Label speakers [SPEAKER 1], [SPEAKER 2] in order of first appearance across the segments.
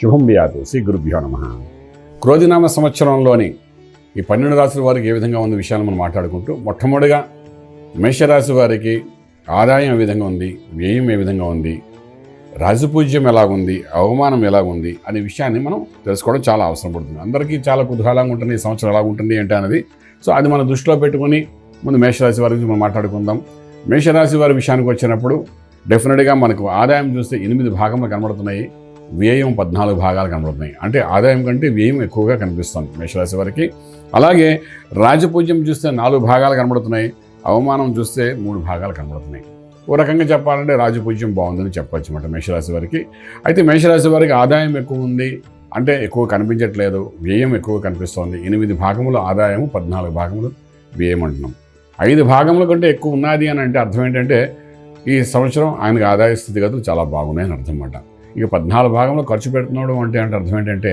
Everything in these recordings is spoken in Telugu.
[SPEAKER 1] శుభం వ్యాధు శ్రీ గురుభ్యో నమ. క్రోధినామ సంవత్సరంలోని ఈ పన్నెండు రాశుల వారికి ఏ విధంగా ఉంది విషయాలు మనం మాట్లాడుకుంటూ మొట్టమొదటిగా మేషరాశి వారికి ఆదాయం ఏ విధంగా ఉంది వ్యయం ఏ విధంగా ఉంది రాజపూజ్యం ఎలాగుంది అవమానం ఎలాగుంది అనే విషయాన్ని మనం తెలుసుకోవడం చాలా అవసరం పడుతుంది. అందరికీ చాలా కుతూహలంగా ఉంటుంది ఈ సంవత్సరం ఎలాగుంటుంది ఏంటి అనేది. సో అది మన దృష్టిలో పెట్టుకొని ముందు మేషరాశి వారి గురించి మనం మాట్లాడుకుందాం. మేషరాశి వారి విషయానికి వచ్చినప్పుడు డెఫినెట్గా మనకు ఆదాయం చూస్తే ఎనిమిది భాగంలో కనబడుతున్నాయి. వ్యయం పద్నాలుగు భాగాలు కనబడుతున్నాయి. అంటే ఆదాయం కంటే వ్యయం ఎక్కువగా కనిపిస్తుంది మేషరాశి వారికి. అలాగే రాజపూజ్యం చూస్తే నాలుగు భాగాలు కనబడుతున్నాయి. అవమానం చూస్తే మూడు భాగాలు కనబడుతున్నాయి. ఓ రకంగా చెప్పాలంటే రాజపూజ్యం బాగుందని చెప్పొచ్చు అన్నమాట మేషరాశి వారికి. అయితే మేషరాశి వారికి ఆదాయం ఎక్కువ ఉంది. అంటే ఎక్కువ కనిపించట్లేదు. వ్యయం ఎక్కువ కనిపిస్తోంది. ఎనిమిది భాగములు ఆదాయము పద్నాలుగు భాగములు వ్యయం అంటున్నాం. ఐదు భాగముల కంటే ఎక్కువ ఉన్నది అని అంటే అర్థం ఏంటంటే ఈ సంవత్సరం ఆయనకు ఆదాయ స్థితిగతులు చాలా బాగున్నాయని అర్థం అన్నమాట. ఇక పద్నాలుగు భాగంలో ఖర్చు పెడుతున్నాడు అంటే అంటే అర్థం ఏంటంటే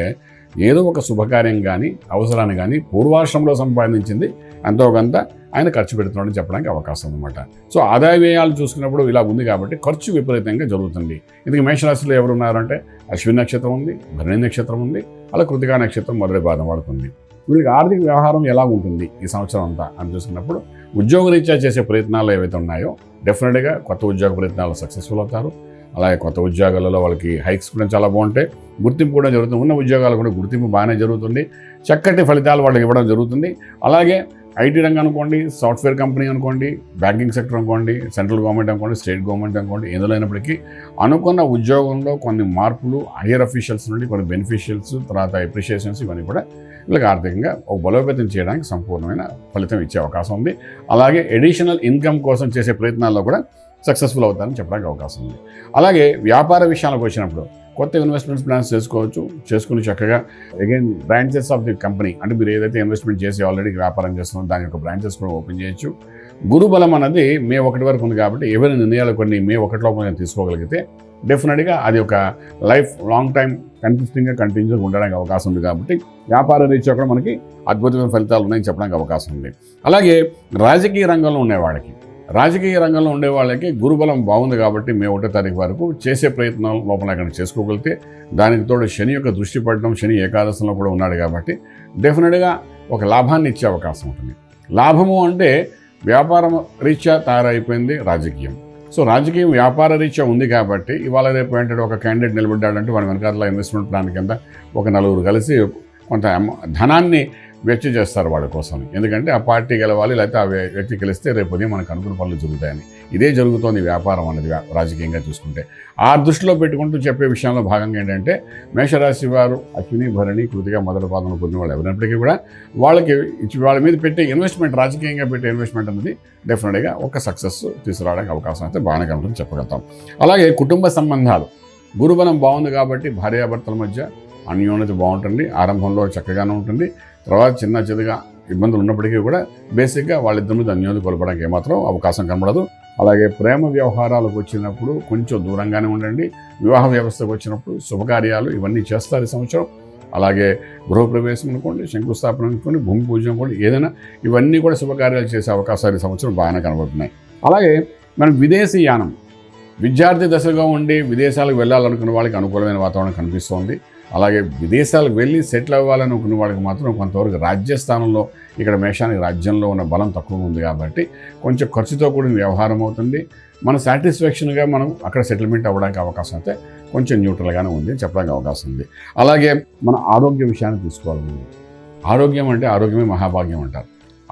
[SPEAKER 1] ఏదో ఒక శుభకార్యం కానీ అవసరాన్ని కానీ పూర్వాశ్రమంలో సంపాదించింది ఎంతో కొంత ఆయన ఖర్చు పెడుతున్నాడని చెప్పడానికి అవకాశం అనమాట సో ఆదాయ వ్యయాలు చూసుకున్నప్పుడు ఇలా ఉంది కాబట్టి ఖర్చు విపరీతంగా జరుగుతుంది. ఇది మేషరాశిలో ఎవరు ఉన్నారంటే అశ్విని నక్షత్రం ఉంది భరణి నక్షత్రం ఉంది అలా కృతికా నక్షత్రం మొదటి బాధ పడుతుంది వీళ్ళకి ఆర్థిక వ్యవహారం ఎలా ఉంటుంది ఈ సంవత్సరం అంతా అని చూసుకున్నప్పుడు ఉద్యోగరీత్యా చేసే ప్రయత్నాలు ఏవైతే ఉన్నాయో డెఫినెట్గా కొత్త ఉద్యోగ ప్రయత్నాలు సక్సెస్ఫుల్ అవుతారు. అలాగే కొత్త ఉద్యోగాలలో వాళ్ళకి హైక్స్ కూడా చాలా బాగుంటాయి. గుర్తింపు కూడా జరుగుతుంది. ఉన్న ఉద్యోగాలు కూడా గుర్తింపు బాగానే జరుగుతుంది. చక్కటి ఫలితాలు వాళ్ళకి ఇవ్వడం జరుగుతుంది. అలాగే ఐటీ రంగం అనుకోండి సాఫ్ట్వేర్ కంపెనీ అనుకోండి బ్యాంకింగ్ సెక్టర్ అనుకోండి సెంట్రల్ గవర్నమెంట్ అనుకోండి స్టేట్ గవర్నమెంట్ అనుకోండి ఎందులో అయినప్పటికీ అనుకున్న ఉద్యోగంలో కొన్ని మార్పులు హయ్యర్ అఫీషియల్స్ నుండి కొన్ని బెనిఫిషియల్స్ తర్వాత అప్రిషియేషన్స్ ఇవన్నీ కూడా వీళ్ళకి ఆర్థికంగా ఒక బలోపేతం చేయడానికి సంపూర్ణమైన ఫలితం ఇచ్చే అవకాశం ఉంది. అలాగే ఎడిషనల్ ఇన్కమ్ కోసం చేసే ప్రయత్నాల్లో కూడా సక్సెస్ఫుల్ అవుతారని చెప్పడానికి అవకాశం ఉంది. అలాగే వ్యాపార విషయాలకు వచ్చినప్పుడు కొత్త ఇన్వెస్ట్మెంట్స్ ప్లాన్స్ చేసుకోవచ్చు చేసుకుని చక్కగా again branches of the company అంటే మీరు ఏదైతే ఇన్వెస్ట్మెంట్ చేసి ఆల్రెడీ వ్యాపారం చేస్తున్నారో దాని యొక్క బ్రాంచెస్ కూడా ఓపెన్ చేయొచ్చు. గురుబలం అనేది మే ఒకటి వరకు ఉంది కాబట్టి ఏవైనా నిర్ణయాలు కొన్ని మే ఒకటిలో మనం తీసుకోగలిగితే డెఫినెట్గా అది ఒక లైఫ్ లాంగ్ టైం కన్సిస్టింగ్గా కంటిన్యూగా ఉండడానికి అవకాశం ఉంది కాబట్టి వ్యాపార రీత్యా కూడా మనకి అద్భుతమైన ఫలితాలు ఉన్నాయని చెప్పడానికి అవకాశం ఉంది. అలాగే రాజకీయ రంగంలో ఉండేవాళ్ళకి రాజకీయ రంగంలో ఉండే వాళ్ళకి గురుబలం బాగుంది కాబట్టి మే ఒకటో తారీఖు వరకు చేసే ప్రయత్నం లోపల అక్కడ చేసుకోగలిగితే దానికి తోడు శని యొక్క దృష్టి పడడం శని ఏకాదశంలో కూడా ఉన్నాడు కాబట్టి డెఫినెట్గా ఒక లాభాన్ని ఇచ్చే అవకాశం ఉంటుంది. లాభము అంటే వ్యాపారం రీత్యా తయారైపోయింది రాజకీయం. సో రాజకీయం వ్యాపార రీత్యా ఉంది కాబట్టి ఇవాళ రేపు ఏంటంటే ఒక క్యాండిడేట్ నిలబడ్డాడంటే వాడి వెనకాల ఇన్వెస్ట్మెంట్ ప్లాన్ కింద ఒక నలుగురు కలిసి కొంత అమ- ధనాన్ని వెచ్చ చేస్తారు వాడి కోసం. ఎందుకంటే ఆ పార్టీ గెలవాలి లేకపోతే ఆ వ్యక్తి గెలిస్తే రేపు ఉదయం మనకు అనుకున్న పనులు జరుగుతాయని. ఇదే జరుగుతోంది వ్యాపారం అనేది రాజకీయంగా చూసుకుంటే. ఆ దృష్టిలో పెట్టుకుంటూ చెప్పే విషయంలో భాగంగా ఏంటంటే మేషరాశి వారు అశ్విని భరణి కృతిగా మొదటి పాదంలో పొందిన వాళ్ళు ఎవరినప్పటికీ కూడా వాళ్ళకి వాళ్ళ మీద పెట్టే ఇన్వెస్ట్మెంట్ రాజకీయంగా పెట్టే ఇన్వెస్ట్మెంట్ అనేది డెఫినెట్గా ఒక సక్సెస్ తీసుకురావడానికి అవకాశం అయితే బాగానే కనుక చెప్పగలుగుతాం. అలాగే కుటుంబ సంబంధాలు. గురుబలం బాగుంది కాబట్టి భార్యాభర్తల మధ్య అన్యోన్యత బాగుంటుంది ఆరంభంలో చక్కగానే ఉంటుంది. తర్వాత చిన్న చిన్నగా ఇబ్బందులు ఉన్నప్పటికీ కూడా బేసిక్గా వాళ్ళిద్దరి మీద అన్యోన్యత కోల్పడానికి ఏమాత్రం అవకాశం కనబడదు. అలాగే ప్రేమ వ్యవహారాలకు వచ్చినప్పుడు కొంచెం దూరంగానే ఉండండి. వివాహ వ్యవస్థకు వచ్చినప్పుడు శుభకార్యాలు ఇవన్నీ చేస్తారు ఈ సంవత్సరం. అలాగే గృహప్రవేశం అనుకోండి శంకుస్థాపన అనుకోండి భూమి పూజ అనుకోండి ఏదైనా ఇవన్నీ కూడా శుభకార్యాలు చేసే అవకాశాలు ఈ సంవత్సరం బాగానే కనబడుతున్నాయి. అలాగే మనం విదేశీ యానం విద్యార్థి దశగా ఉండి విదేశాలకు వెళ్ళాలనుకున్న వాళ్ళకి అనుకూలమైన వాతావరణం కనిపిస్తోంది. అలాగే విదేశాలకు వెళ్ళి సెటిల్ అవ్వాలని అనుకున్న వాళ్ళకి మాత్రం కొంతవరకు రాజ్యస్థానంలో ఇక్కడ మేషానికి రాజ్యంలో ఉన్న బలం తక్కువ ఉంది కాబట్టి కొంచెం ఖర్చుతో కూడిన వ్యవహారం అవుతుంది. మన సాటిస్ఫాక్షన్గా మనం అక్కడ సెటిల్మెంట్ అవ్వడానికి అవకాశం అయితే కొంచెం న్యూట్రల్గానే ఉంది చెప్పడానికి అవకాశం ఉంది. అలాగే మన ఆరోగ్య విషయాన్ని తీసుకోవాలి ఆరోగ్యం అంటే ఆరోగ్యమే మహాభాగ్యం అంటారు.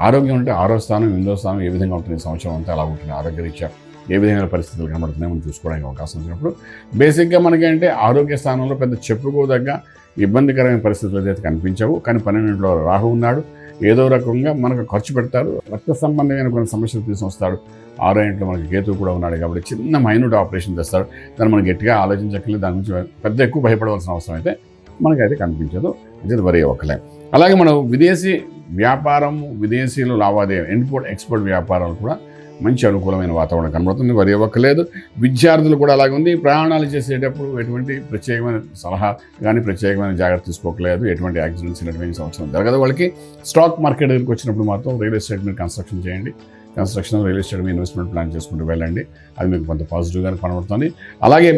[SPEAKER 1] ఆరోగ్యం అంటే ఆరో స్థానం ఎనిమిదో స్థానం ఏ విధంగా ఉంటుంది సంవత్సరం అంతా అలా ఉంటుంది. ఆరోగ్య రీత్యా ఏ విధమైన పరిస్థితులు కనబడుతున్నాయో మనం చూసుకోవడానికి అవకాశం వచ్చినప్పుడు బేసిక్గా మనకేంటే ఆరోగ్య స్థానంలో పెద్ద చెప్పుకోదగ్గ ఇబ్బందికరమైన పరిస్థితులు అయితే కనిపించవు కానీ పన్నెండులో రాహు ఉన్నాడు. ఏదో రకంగా మనకు ఖర్చు పెడతారు. రక్త సంబంధమైన కొన్ని సమస్యలు తీసుకొస్తాడు. ఆరో ఇంట్లో మనకి కేతు కూడా ఉన్నాడు కాబట్టి చిన్న మైన్యూట్ ఆపరేషన్ చేస్తాడు. దాన్ని మనం గట్టిగా ఆలోచించక్కర్లేదు. దాని గురించి పెద్ద ఎక్కువ భయపడవలసిన అవసరం అయితే మనకైతే కనిపించదు. ఇది వరి ఒక్కలే. అలాగే మనం విదేశీ వ్యాపారం విదేశీలో లావాదేవీ ఇంపోర్ట్ ఎక్స్పోర్ట్ వ్యాపారాలు కూడా మంచి అనుకూలమైన వాతావరణం కనబడుతుంది. వరి ఇవ్వక్కలేదు విద్యార్థులు కూడా అలాగే ఉంది. ప్రయాణాలు చేసేటప్పుడు ఎటువంటి ప్రత్యేకమైన సలహా కానీ ప్రత్యేకమైన జాగ్రత్త తీసుకోకలేదు ఎటువంటి యాక్సిడెంట్స్ ఇటువంటి సంవత్సరం జరగదు. వాళ్ళకి స్టాక్ మార్కెట్ దగ్గరికి వచ్చినప్పుడు మాత్రం రియల్ ఎస్టేట్ మీద కన్స్ట్రక్షన్ చేయండి. కన్స్ట్రక్షన్ రియల్ ఎస్టేట్ మీద ఇన్వెస్ట్మెంట్ ప్లాన్ చేసుకుంటూ వెళ్ళండి. అది మీకు కొంత పాజిటివ్గా కనబడుతుంది. అలాగే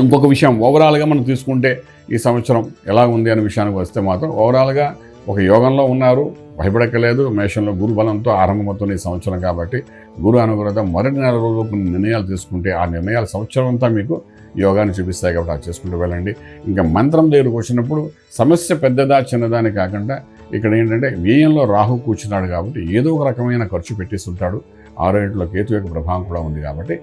[SPEAKER 1] ఇంకొక విషయం ఓవరాల్గా మనం తీసుకుంటే ఈ సంవత్సరం ఎలా ఉంది అనే విషయానికి వస్తే మాత్రం ఓవరాల్గా ఒక యోగంలో ఉన్నారు. భయపడక్కలేదు మేషంలో గురు బలంతో ఆరంభమవుతున్న ఈ సంవత్సరం కాబట్టి గురు అనుగ్రహత మొదటి నెల రోజులు కొన్ని నిర్ణయాలు తీసుకుంటే ఆ నిర్ణయాలు సంవత్సరం అంతా మీకు యోగాన్ని చూపిస్తాయి కాబట్టి అది చేసుకుంటూ వెళ్ళండి. ఇంకా మంత్రం దగ్గరకు వచ్చినప్పుడు సమస్య పెద్దదా చిన్నదాని కాకుండా ఇక్కడ ఏంటంటే వ్యయంలో రాహు కూర్చున్నాడు కాబట్టి ఏదో ఒక రకమైన ఖర్చు పెట్టేస్తుంటాడు. ఆరో ఇంట్లో కేతు యొక్క ప్రభావం కూడా ఉంది కాబట్టి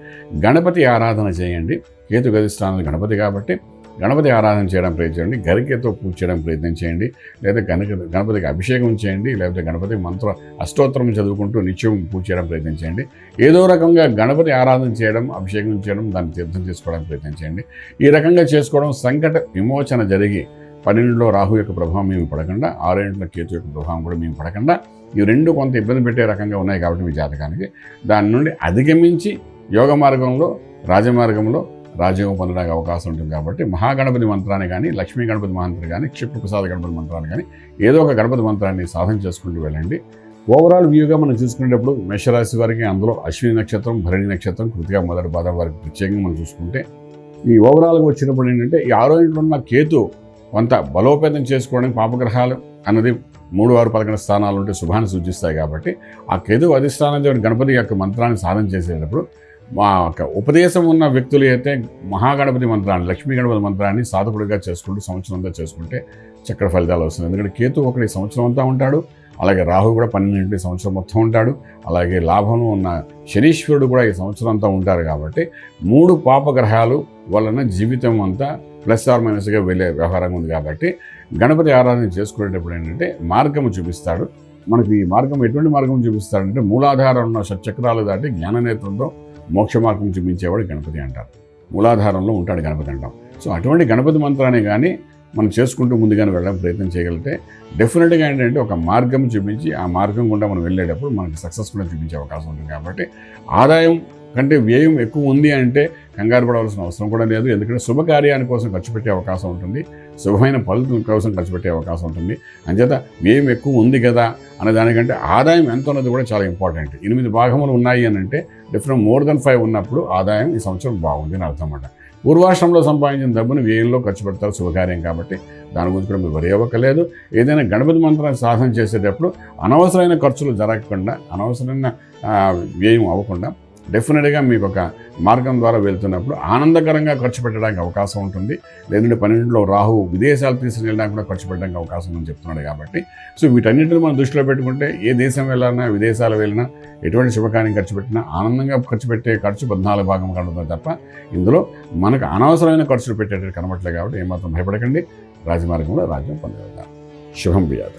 [SPEAKER 1] గణపతి ఆరాధన చేయండి. కేతు గదిస్థానం గణపతి కాబట్టి గణపతి ఆరాధన చేయడం ప్రయత్నించండి గరికెతో పూజ చేయడం ప్రయత్నం చేయండి లేదా గణక గణపతికి అభిషేకం చేయండి లేకపోతే గణపతి మంత్ర అష్టోత్తరం చదువుకుంటూ నిత్యం పూజ చేయడం ప్రయత్నం చేయండి. ఏదో రకంగా గణపతి ఆరాధన చేయడం అభిషేకం చేయడం దాన్ని తీర్థం చేసుకోవడం ప్రయత్నం చేయండి. ఈ రకంగా చేసుకోవడం సంకట విమోచన జరిగి పన్నెండులో రాహు యొక్క ప్రభావం మేము పడకుండా ఆరేంట్లో కేతు యొక్క ప్రభావం కూడా మేము పడకుండా ఈ రెండు కొంత ఇబ్బంది పెట్టే రకంగా ఉన్నాయి కాబట్టి మీ జాతకానికి. దాని నుండి అధిగమించి యోగ మార్గంలో రాజమార్గంలో రాజ్యోగం పొందడానికి అవకాశం ఉంటుంది కాబట్టి మహాగణపతి మంత్రాన్ని కానీ లక్ష్మీ గణపతి మంత్రం కానీ క్షిప్రప్రసాద గణపతి మంత్రాన్ని కానీ ఏదో ఒక గణపతి మంత్రాన్ని సాధన చేసుకుంటూ వెళ్ళండి. ఓవరాల్ వ్యూగా మనం చూసుకునేటప్పుడు మేషరాశి వారికి అందులో అశ్విని నక్షత్రం భరణి నక్షత్రం కృతిగా మొదటి పాదం వారికి ప్రత్యేకంగా మనం చూసుకుంటే ఈ ఓవరాల్గా వచ్చినప్పుడు ఏంటంటే ఈ ఆరో ఇంట్లో ఉన్న కేతు కొంత బలోపేతం చేసుకోవడానికి పాపగ్రహాలు అన్నది మూడు ఆరు పదకొండు స్థానాలు ఉంటే శుభాన్ని సూచిస్తాయి కాబట్టి ఆ కేతు అధిష్టానం గణపతి యొక్క మంత్రాన్ని సాధన చేసేటప్పుడు మా యొక్క ఉపదేశం ఉన్న వ్యక్తులు అయితే మహాగణపతి మంత్రాన్ని లక్ష్మీ గణపతి మంత్రాన్ని సాధకుడిగా చేసుకుంటూ సంవత్సరం అంతా చేసుకుంటే చక్ర ఫలితాలు వస్తుంది. ఎందుకంటే కేతు ఒకటి సంవత్సరం అంతా ఉంటాడు అలాగే రాహు కూడా పన్నెండు సంవత్సరం మొత్తం ఉంటాడు అలాగే లాభంలో ఉన్న శనీశ్వరుడు కూడా ఈ సంవత్సరం అంతా ఉంటారు కాబట్టి మూడు పాపగ్రహాలు వలన జీవితం అంతా ప్లస్ ఆర్ మైనస్గా వెళ్ళే వ్యవహారంగా ఉంది కాబట్టి గణపతి ఆరాధన చేసుకునేటప్పుడు ఏంటంటే మార్గము చూపిస్తాడు. మనకి ఈ మార్గం ఎటువంటి మార్గం చూపిస్తాడంటే మూలాధారం ఉన్న షట్చక్రాలు దాటి జ్ఞాననేత్రంతో మోక్ష మార్గం చూపించేవాడు గణపతి అంటారు. మూలాధారంలో ఉంటాడు గణపతి అంటాం. సో అటువంటి గణపతి మంత్రాన్ని కానీ మనం చేసుకుంటూ ముందుగానే వెళ్ళడం ప్రయత్నం చేయగలిగితే డెఫినెట్గా ఏంటంటే ఒక మార్గం చూపించి ఆ మార్గం గుండా మనం వెళ్ళేటప్పుడు మనకి సక్సెస్ కూడా చూపించే అవకాశం ఉంటుంది. కాబట్టి ఆదాయం కంటే వ్యయం ఎక్కువ ఉంది అంటే కంగారు పడవలసిన అవసరం కూడా లేదు. ఎందుకంటే శుభకార్యాని కోసం ఖర్చు పెట్టే అవకాశం ఉంటుంది. శుభమైన ఫలితం కోసం ఖర్చు పెట్టే అవకాశం ఉంటుంది. అంచేత వ్యయం ఎక్కువ ఉంది కదా అనే దానికంటే ఆదాయం ఎంత ఉన్నది కూడా చాలా ఇంపార్టెంట్ ఎనిమిది భాగములు ఉన్నాయి అని అంటే డిఫరెంట్ మోర్ దెన్ ఫైవ్ ఉన్నప్పుడు ఆదాయం ఈ సంవత్సరం బాగుంది అని అర్థం అన్నమాట. పూర్వాశ్రమంలో సంపాదించిన డబ్బును వ్యయంలో ఖర్చు పెడతారు శుభకార్యం కాబట్టి దాని గురించి కూడా మీరు వరి అవ్వకలేదు. ఏదైనా గణపతి మంత్రాన్ని సాధన చేసేటప్పుడు అనవసరమైన ఖర్చులు జరగకుండా అనవసరమైన వ్యయం అవ్వకుండా డెఫినెట్గా మీకు ఒక మార్గం ద్వారా వెళ్తున్నప్పుడు ఆనందకరంగా ఖర్చు పెట్టడానికి అవకాశం ఉంటుంది. లేదంటే పన్నెండులో రాహు విదేశాలు తీసుకెళ్ళడానికి కూడా ఖర్చు పెట్టడానికి అవకాశం ఉందని చెప్తున్నాడు కాబట్టి. సో వీటన్నింటిని మనం దృష్టిలో పెట్టుకుంటే ఏ దేశం వెళ్ళినా విదేశాలు వెళ్ళినా ఎటువంటి శుభకార్యం ఖర్చు పెట్టినా ఆనందంగా ఖర్చు పెట్టే ఖర్చు పద్నాలుగు భాగం కనబడుతుంది తప్ప ఇందులో మనకు అనవసరమైన ఖర్చులు పెట్టేటట్టు కనబడట్లేదు కాబట్టి ఏమాత్రం భయపడకండి. రాజమార్గంలో రాజ్యం పొందగలుగుతారు శుభం బియాదు